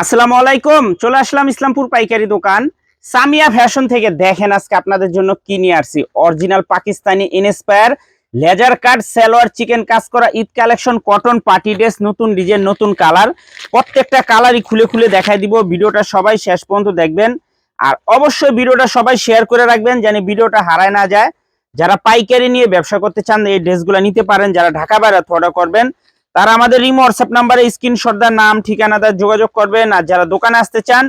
আসসালামু আলাইকুম, চলে আসলাম ইসলামপুর পাইকারি দোকান। সামিয়া ফ্যাশন থেকে দেখেন আজকে আপনাদের জন্য কি নিয়ে আসছি। Original Pakistani inspire laser cut, salwar, chikan কাজ করা Eid collection, cotton, party dress, নতুন ডিজাইন, নতুন কালার। প্রত্যেকটা কালারই খুলে খুলে দেখাই দিব। ভিডিওটা সবাই শেষ পর্যন্ত দেখবেন। আর অবশ্যই ভিডিওটা সবাই শেয়ার করে রাখবেন, যেন ভিডিওটা হারায় না যায়। যারা পাইকারি নিয়ে ব্যবসা করতে চান, এই ড্রেসগুলো নিতে পারেন। যারা ঢাকা বাইরে অর্ডার করবেন তারা আমাদের ইমো হোয়াটসঅ্যাপ নাম্বারে স্ক্রিনশট দেওয়ার নাম ঠিকানাটা যোগাযোগ করবেন। আর যারা দোকানে আসতে চান,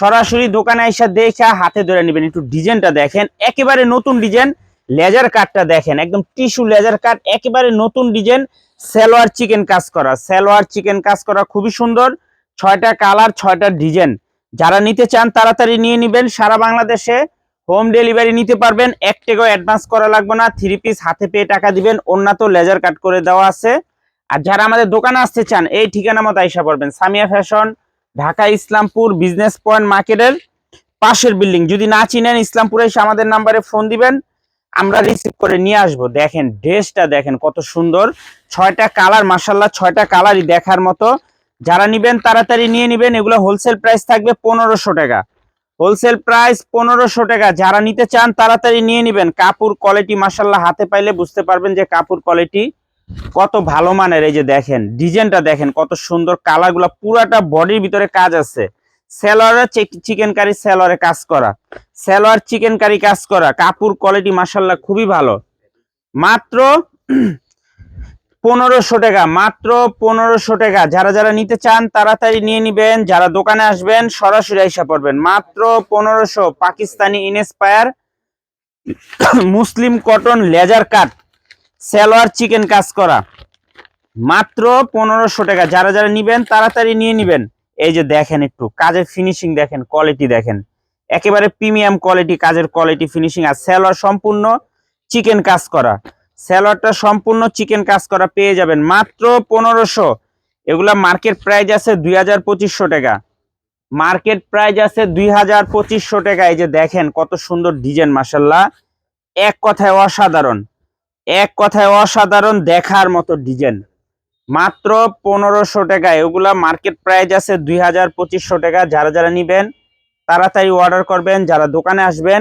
সরাসরি দোকানে এসে দেখে হাতে ধরে নেবেন। একটু ডিজাইনটা দেখেন। একেবারে নতুন ডিজাইন, লেজার কাটটা দেখেন। একদম টিস্যু লেজার কাট, একেবারে নতুন ডিজাইন, সালোয়ার চিকেন কাজ করা। সালোয়ার চিকেন কাজ করা খুবই সুন্দর। ছয়টা কালার, ছয়টা ডিজাইন। যারা নিতে চান, তাড়াতাড়ি নিয়ে নেবেন। সারা বাংলাদেশে হোম ডেলিভারি নিতে পারবেন। এক টাকাও অ্যাডভান্স করা লাগবে না। থ্রি পিস হাতে পেয়ে টাকা দিবেন। অন্য তো লেজার কাট করে দেওয়া আছে। আর যারা আমাদের দোকানে আসতে চান, এই ঠিকানা মতো আইসা পড়বেন। Samia fashion, Dhaka Islampur business point মার্কেটের পাশের বিল্ডিং। যদি না চিনেন ইসলামপুরে এসে আমাদের নাম্বারে ফোন দিবেন, আমরা রিসিভ করে নিয়ে আসব। দেখেন, ড্রেসটা দেখেন কত সুন্দর। ছয়টা কালার মাসাল্লাহ ছয়টা কালারই দেখার মতো। যারা নিবেন, তাড়াতাড়ি নিয়ে নিবেন। এগুলো হোলসেল প্রাইস থাকবে পনেরোশো টাকা। হোলসেল প্রাইস পনেরোশো টাকা। যারা নিতে চান, তাড়াতাড়ি নিয়ে নিবেন। কাপড় কোয়ালিটি মাসাল্লাহ হাতে পাইলে বুঝতে পারবেন যে কাপড় কোয়ালিটি কত ভালো মানের এই যে দেখেন, ডিজাইনটা দেখেন, কত সুন্দর কালারগুলো, পুরাটা বডির ভিতরে কাজ আছে। সেলোয়ারে চিকেন কারি সেলোয়ারে কাজ করা। সেলোয়ার চিকেন কারি কাজ করা, কাপড় কোয়ালিটি মাসাল্লাহ খুবই ভালো। মাত্র পনেরোশো টাকা, মাত্র পনেরোশো টাকা। যারা যারা নিতে চান, তাড়াতাড়ি নিয়ে নিবেন। যারা দোকানে আসবেন, সরাসরি আইসা পড়বেন। মাত্র পনেরোশো Pakistani inspire muslin cotton laser cut salwar chikan কাজ করা। মাত্র পনেরোশো টাকা। যারা যারা নিবেন, তাড়াতাড়ি নিয়ে নিবেন। এই যে দেখেন একটু, কাজের ফিনিশিং দেখেন কোয়ালিটি দেখেন। একেবারে প্রিমিয়াম কোয়ালিটি কাজের কোয়ালিটি ফিনিশিং আর সালোয়ার সম্পূর্ণ চিকেন কাজ করা। সালোয়ারটা সম্পূর্ণ চিকেন কাজ করা পেয়ে যাবেন মাত্র পনেরোশো। এগুলা মার্কেট প্রাইস আছে দুই হাজার পঁচিশশো টাকা। মার্কেট প্রাইস আছে দুই হাজার পঁচিশশো টাকা। এই যে দেখেন কত সুন্দর ডিজাইন মাসাল্লাহ এক কথায় অসাধারণ। এক কথায় অসাধারণ দেখার মতো ডিজাইন। মাত্র পনেরোশো টাকা এগুলা মার্কেট প্রাইস আছে দুই হাজার পঁচিশশো টাকা, যারা যারা নিবেন, তাড়াতাড়ি অর্ডার করবেন, যারা দোকানে আসবেন,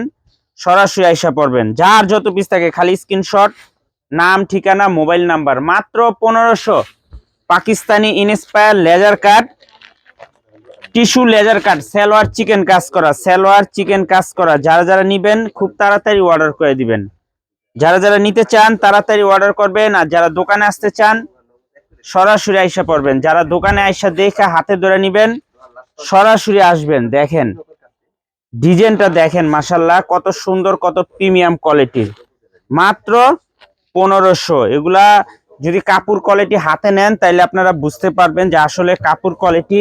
সরাসরি আইসা পড়বেন। যার যত পিস থাকে, খালি স্ক্রিনশট নাম, ঠিকানা মোবাইল নাম্বার মাত্র পনেরোশো। Pakistani inspire laser cut tissue laser cut salwar chikan কাজ করা সালোয়ার চিকেন কাজ করা। যারা যারা নিবেন, খুব তাড়াতাড়ি অর্ডার করে দিবেন। যারা যারা নিতে চান, তাড়াতাড়ি অর্ডার করবেন। আর যারা দোকানে আসতে চান, সরাসরি আইসা পড়বেন। যারা দোকানে আইসা দেখে হাতে ধরে নিবেন, সরাসরি আসবেন। দেখেন, ডিজাইনটা দেখেন মাসাল্লাহ কত সুন্দর, কত প্রিমিয়াম কোয়ালিটির। মাত্র পনেরোশো। এগুলা যদি কাপড় কোয়ালিটি হাতে নেন, তাইলে আপনারা বুঝতে পারবেন যে আসলে কাপড় কোয়ালিটি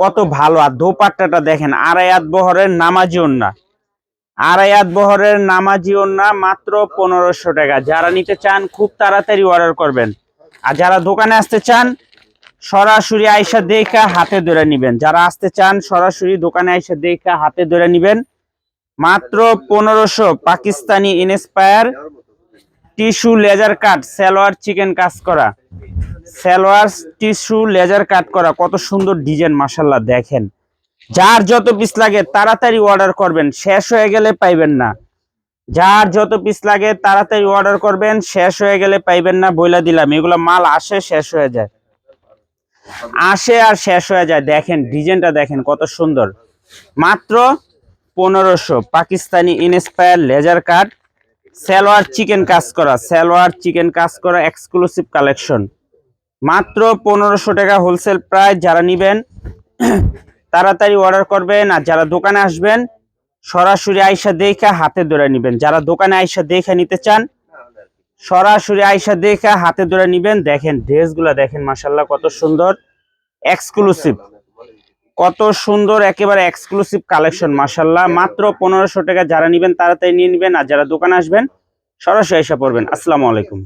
কত ভালো। আর দোপাট্টাটা দেখেন, আড়াই আত বহরের নামাজি ওন্না আড়াই আত বহরের নামাজি ওন্না মাত্র পনেরোশো টাকা। যারা নিতে চান, খুব তাড়াতাড়ি অর্ডার করবেন। আর যারা দোকানে আসতে চান, সরাসরি আইসা দেখা হাতে ধরে নিবেন। যারা আসতে চান, সরাসরি দোকানে আইসা দেখা হাতে ধরে নিবেন। মাত্র পনেরোশো Pakistani inspire tissue laser cut salwar chikan কাজ করা। সালোয়ার টিস্যু লেজার কাট করা। কত সুন্দর ডিজাইন মাসাল্লাহ দেখেন। যার যত পিস লাগে তাড়াতাড়ি অর্ডার করবেন, শেষ হয়ে গেলে পাইবেন না। যার যত পিস লাগে তাড়াতাড়ি অর্ডার করবেন, শেষ হয়ে গেলে পাইবেন না বইলা দিলাম। এগুলো মাল আসে, শেষ হয়ে যায়। আসে আর শেষ হয়ে যায়। দেখেন, ডিজাইনটা দেখেন কত সুন্দর। মাত্র পনেরোশো Pakistani inspire laser cut salwar chikan কাজ করা, সালোয়ার চিকেন কাজ করা এক্সক্লুসিভ কালেকশন মাত্র পনেরোশো টাকা হোলসেল প্রাইস যারা নিবেন তাড়াতাড়ি অর্ডার করবেন আর যারা দোকানে আসবেন, সরাসরি আইসা দেখে হাতে ধরে নিবেন। যারা দোকানে আইসা দেখে নিতে চান, সরাসরি আইসা দেখে হাতে ধরে নিবেন। দেখেন, ড্রেসগুলো দেখেন মাসাল্লাহ কত সুন্দর এক্সক্লুসিভ কত সুন্দর, একেবারে এক্সক্লুসিভ কালেকশন মাসাল্লাহ মাত্র পনেরোশো টাকা যারা নিবেন, তাড়াতাড়ি নিয়ে নিবেন। আর যারা দোকানে আসবেন, সরাসরি এসে পড়বেন আসসালামু আলাইকুম।